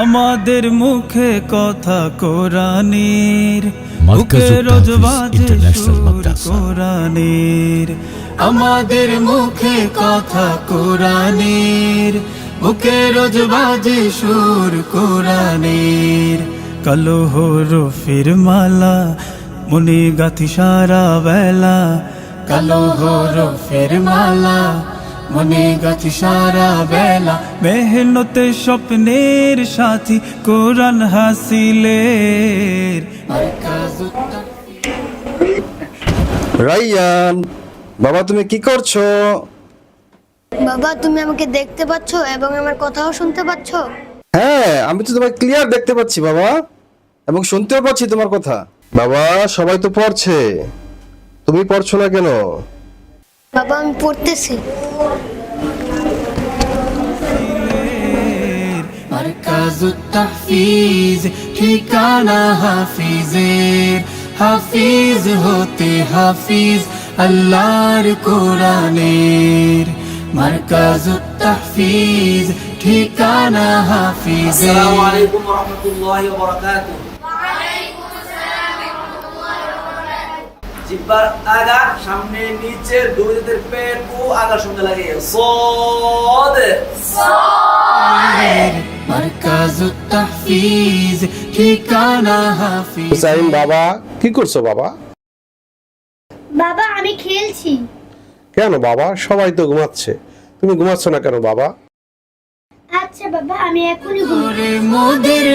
আমাদের মুখে কথা কোরআনের মার্কাজুত বুকে রোজ বাজে সুর মাদ্রাসা। কোরআনের। আমাদের মুখে কথা কোরআনের বুকে রোজ বাজে সুর কোরআনের। কালো হরফের মালা মনে গাথি সারা বেলা। কালো হরফের মালা মনে গাথি সারা বেলা। মেহনতে স্বপ্নের সাথী কোরআন হাসিলের। রাইয়ান বাবা তুমি কি করছ? বাবা তুমি আমাকে দেখতে পাচ্ছ এবং আমার কথাও শুনতে পাচ্ছ? হ্যাঁ আমি তো তোমার ক্লিয়ার দেখতে পাচ্ছি বাবা। এবং শুনতেও পাচ্ছি তোমার কথা। বাবা সবাই তো পড়ছে। তুমি পড়ছো না কেন? বাবা আমি পড়তেছি। ঠিকানা হাফিজের। হাফিজ হতে হাফিজ আল্লাহর কোরআনের। মারকাজুত তাহফিজ ঠিকানা হাফিজের। আসসালামু আলাইকুম রহমতুল্লাহ বরকাত জিব্বার আগা সামনে নিচে দুই হাতের পেট ও আগার সঙ্গে লাগে সদ হুসাইন বাবা কি করছ বাবা? বাবা আমি খেলছি। কেন বাবা? সবাই তো ঘুমাচ্ছে। তুমি ঘুমাচ্ছ না কেন বাবা? আচ্ছা বাবা আমি এখনই মোদের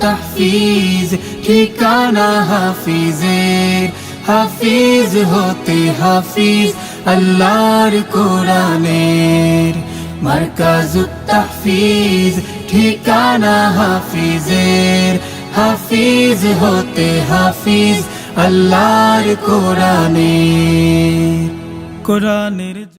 তাহফিজ ঠিকানা হাফিজের হাফিজ হতে হাফিজ আল্লাহর কোরআনের মারকাজুত তাহফিজ ঠিকানা হাফিজের হাফিজ হতে হাফিজ আল্লাহর কোরআনের কোরআনের